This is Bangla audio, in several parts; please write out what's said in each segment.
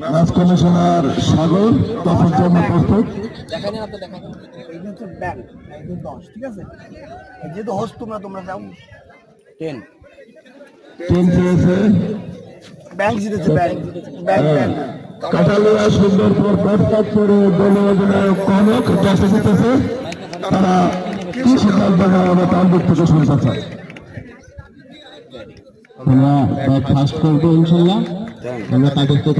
ম্যাচ কমিশনার সাগর তখন জন্য প্রস্তুত। দশ ঠিক আছে? যেহেতু হোস্ট তোমরা তোমরা যাও। টেন। টিম চেয়েছে। ব্যাংক জিতেছে bank bank bank Kataliya Sundarpur ব্যাটকাট করে দলীয় অধিনায়ক কনক টসে জিতেছে। তারা কি সিদ্ধান্ত আমরা তার দিক থেকে শুনতে চাই। আমরা ফাস্ট করব ইনশাল্লাহ। আমরা তাদেরকে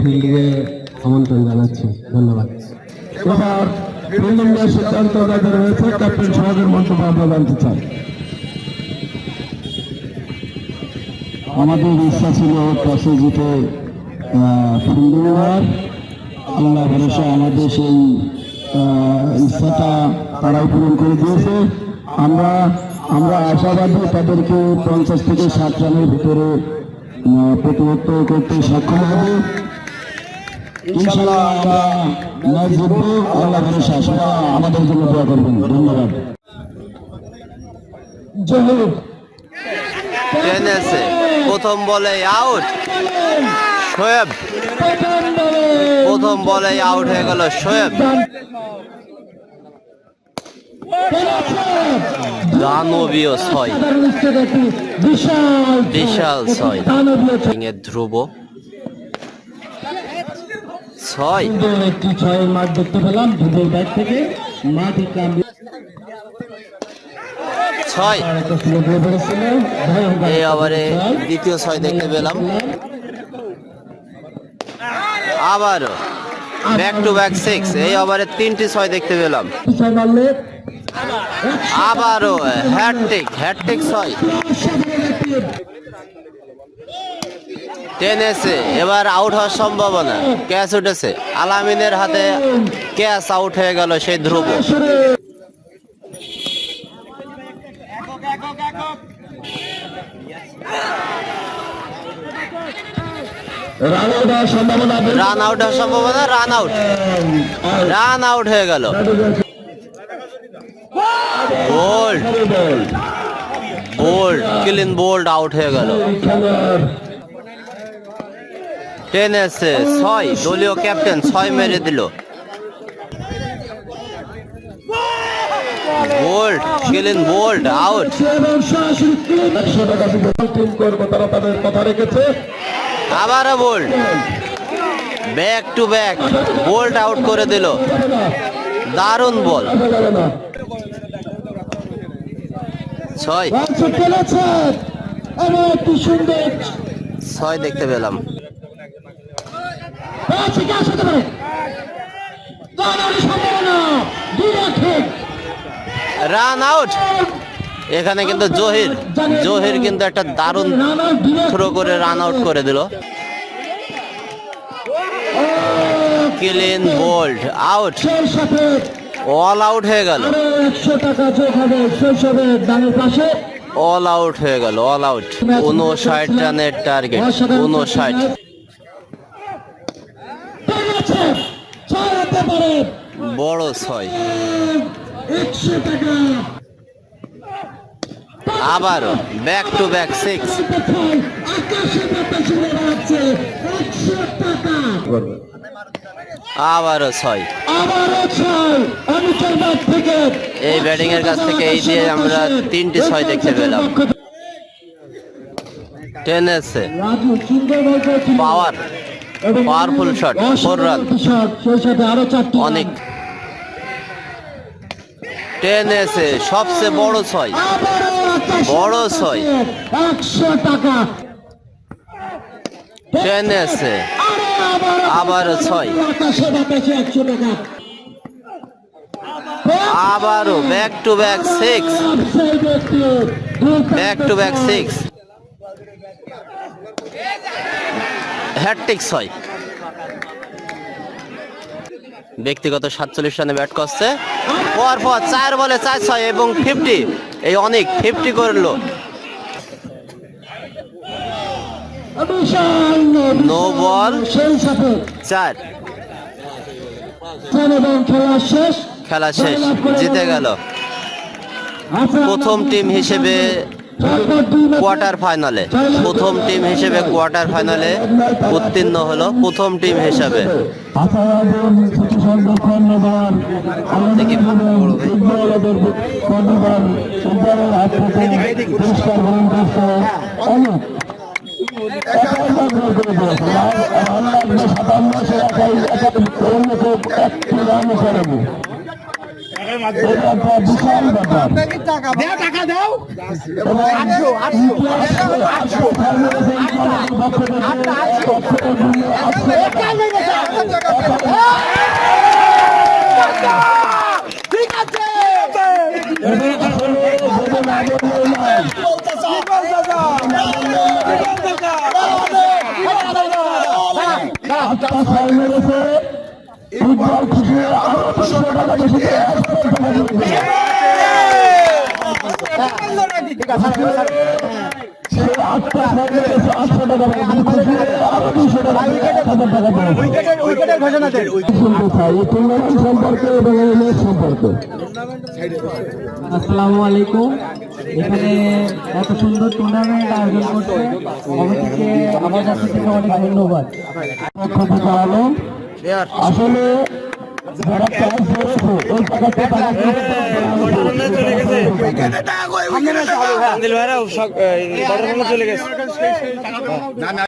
আমন্ত্রণ জানাচ্ছি। ধন্যবাদ। এবার রয়েছে। ক্যাপ্টেন সহজের মন্তব্য আমরা জানতে চাই। আমাদের ইচ্ছা ছিল টসে জিতে ফিল্ডিং হওয়ার আল্লাহ ভরসা আমাদের সেই ইচ্ছাটা তারাই পূরণ করে দিয়েছে। আমরা আমরা আশাবাদী তাদেরকে পঞ্চাশ থেকে ষাট রানের ভিতরে প্রতিহত করতে সক্ষম হবে। ইনশাল্লাহ আমরা ম্যাচ জিতবো আল্লাহ ভরসা সবাই আমাদের জন্য দোয়া করবেন। ধন্যবাদ। টেনেছে প্রথম বলে আউট। শোয়েব। প্রথম বলে আউট হয়ে গেল শোয়েব। দানবীয় ছয়। বিশাল ছয়। ধ্রুব। ছয়। একটি ছয়ের মাঠ দেখতে পেলাম দুধের ব্যাট থেকে ছয় এই দ্বিতীয় ছয় দেখতে পেলাম। আবারও। ব্যাক টু ব্যাক সিক্স এই ওভারে তিনটি ছয় দেখতে পেলাম। আবারও হ্যাটটিক হ্যাটটিক ছয়। টেনেছে এবার আউট হওয়ার সম্ভাবনা। ক্যাচ উঠেছে। আলামিনের হাতে ক্যাচ আউট হয়ে গেল সেই ধ্রুব। রান আউট হওয়ার সম্ভাবনা রান আউট হওয়ার সম্ভাবনা রান আউট রান আউট হয়ে গেল। Bowled bowled clean bowled out হয়ে গেল। খেলোয়াড় টেনেছে ছয়। দলীয় ক্যাপ্টেন ছয় মেরে দিল। বোল্ড ক্লিন বোল্ড আউট আবারও bowled back to back bowled out করে দিল। দারুণ বল। ছয়। ছয় দেখতে পেলাম। Run out. এখানে কিন্তু জহির। জহির কিন্তু একটা দারুণ থ্রো করে রান আউট করে দিল। Clean bowled out all out হয়ে গেল। অল আউট হয়ে গেল অল আউট উনষাট রানের টার্গেট উনষাট বড় ছয়। আবারও ব্যাক টু ব্যাক সিক্স ছয় আকাশে বাতাসে বেড়াচ্ছে একশো টাকা আবারও ছয়। এই ব্যাটিং এর কাছ থেকে এই দিয়ে আমরা তিনটি ছয় দেখতে পেলাম। টেনেছে রাজু সুন্দর বল পাওয়ার সেই সাথে আরও চারটি অনেক। টেনেছে সবচেয়ে বড় ছয়। বড় ছয়। একশো টাকা। টেনেছে আবারও ছয়। আবারও back to back six back to back six hattrick ছয়। ব্যক্তিগত সাতচল্লিশ রানে ব্যাট করছে। পর পর চার বলে চার ছয় এবং ফিফটি এই অনেক ফিফটি করল। সেই সাথে চার। এবং খেলা শেষ। খেলা শেষ। জিতে গেল। প্রথম টিম হিসেবে কোয়ার্টার ফাইনালে। প্রথম টিম হিসেবে কোয়ার্টার ফাইনালে উত্তীর্ণ হলো প্রথম টিম হিসেবে। সাতান্ন সে একাই বিশাল ব্যাপার টাকা দাও আটশো, আটশো ঠিক আছে ফুটবল খুশি আরও দুশো টাকা বেশি ঠিক আছে সে আটটা মেরেছে আটশো টাকা খুশি আরও দুশো টাকা এক হাজার টাকা দেবে উইকেটের উইকেটের ঘোষণা দেন শুনতে চাই এই টুর্নামেন্ট সম্পর্কে এবং এই ম্যাচ সম্পর্কে আসসালামু আলাইকুম। এখানে এত সুন্দর টুর্নামেন্ট আয়োজন করছে। আমার কাছে থেকে অনেক ধন্যবাদ। আসলে চলে গেছে।